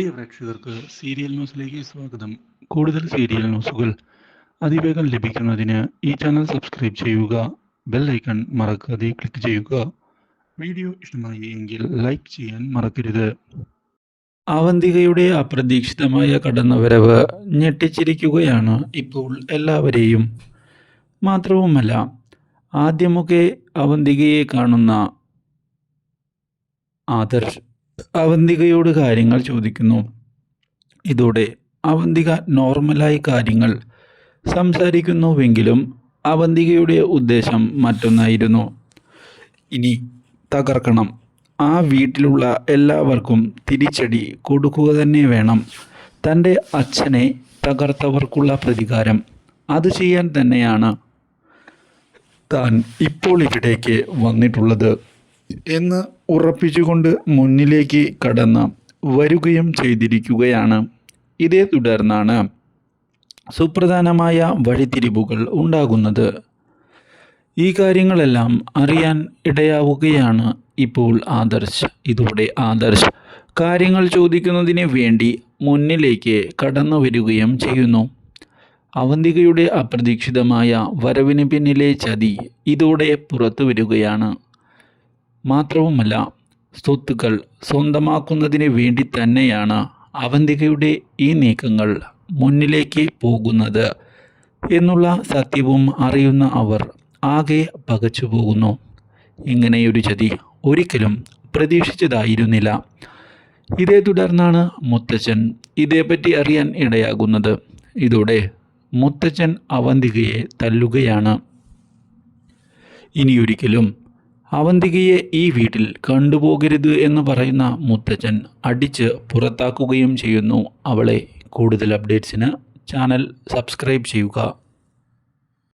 പ്രിയ പ്രേക്ഷകർക്ക് സീരിയൽ ന്യൂസിലേക്ക് സ്വാഗതം. കൂടുതൽ സീരിയൽ ന്യൂസുകൾ അതിവേഗം ലഭിക്കുന്നതിന് ഈ ചാനൽ സബ്സ്ക്രൈബ് ചെയ്യുക ബെൽ ഐക്കൺ മറക്കാതെ ക്ലിക്ക് ചെയ്യുക. വീഡിയോ ഇഷ്ടമായി എങ്കിൽ ലൈക്ക് ചെയ്യാൻ മറക്കരുത്. അവന്തികയുടെ അപ്രതീക്ഷിതമായ കടന്നുവരവ് ഞെട്ടിച്ചിരിക്കുകയാണ് ഇപ്പോൾ എല്ലാവരെയും. മാത്രവുമല്ല ആദ്യമൊക്കെ അവന്തികയെ കാണുന്ന ആദർശ് അവന്തികയോട് കാര്യങ്ങൾ ചോദിക്കുന്നു. ഇതോടെ അവന്തിക നോർമലായി കാര്യങ്ങൾ സംസാരിക്കുന്നുവെങ്കിലും അവന്തികയുടെ ഉദ്ദേശം മറ്റൊന്നായിരുന്നു. ഇനി തകർക്കണം. ആ വീട്ടിലുള്ള എല്ലാവർക്കും തിരിച്ചടി കൊടുക്കുക തന്നെ വേണം. തന്റെ അച്ഛനെ തകർത്തവർക്കുള്ള പ്രതികാരം. അത് ചെയ്യാൻ തന്നെയാണ് താൻ ഇപ്പോൾ ഇവിടേക്ക് വന്നിട്ടുള്ളത്. എന്ന് ഉറപ്പിച്ചുകൊണ്ട് മുന്നിലേക്ക് കടന്ന് വരികയും ചെയ്തിരിക്കുകയാണ്. ഇതേ തുടർന്നാണ് സുപ്രധാനമായ വഴിത്തിരിവുകൾ ഉണ്ടാകുന്നത്. ഈ കാര്യങ്ങളെല്ലാം അറിയാൻ ഇടയാവുകയാണ് ഇപ്പോൾ ആദർശ്. ഇതോടെ ആദർശ് കാര്യങ്ങൾ ചോദിക്കുന്നതിന് വേണ്ടി മുന്നിലേക്ക് കടന്നു വരികയും ചെയ്യുന്നു. അവന്തികയുടെ അപ്രതീക്ഷിതമായ വരവിന് പിന്നിലെ ചതി ഇതോടെ പുറത്തു വരികയാണ്. മാത്രവുമല്ല സ്വത്തുക്കൾ സ്വന്തമാക്കുന്നതിന് വേണ്ടി തന്നെയാണ് അവന്തികയുടെ ഈ നീക്കങ്ങൾ മുന്നിലേക്ക് പോകുന്നത് എന്നുള്ള സത്യവും അറിയുന്ന അവർ ആകെ പകച്ചു പോകുന്നു. ഇങ്ങനെയൊരു ചതി ഒരിക്കലും പ്രതീക്ഷിച്ചതായിരുന്നില്ല. ഇതേ തുടർന്നാണ് മുത്തച്ഛൻ ഇതേപ്പറ്റി അറിയാൻ ഇടയാകുന്നത്. ഇതോടെ മുത്തച്ഛൻ അവന്തികയെ തല്ലുകയാണ്. ഇനിയൊരിക്കലും അവന്തികയെ ഈ വീട്ടിൽ കണ്ടുപോകരുത് എന്ന് പറയുന്ന മുത്തച്ഛൻ അടിച്ച് പുറത്താക്കുകയും ചെയ്യുന്നു. അവളെ കൂടുതൽ അപ്ഡേറ്റ്സിന് ചാനൽ സബ്സ്ക്രൈബ് ചെയ്യുക.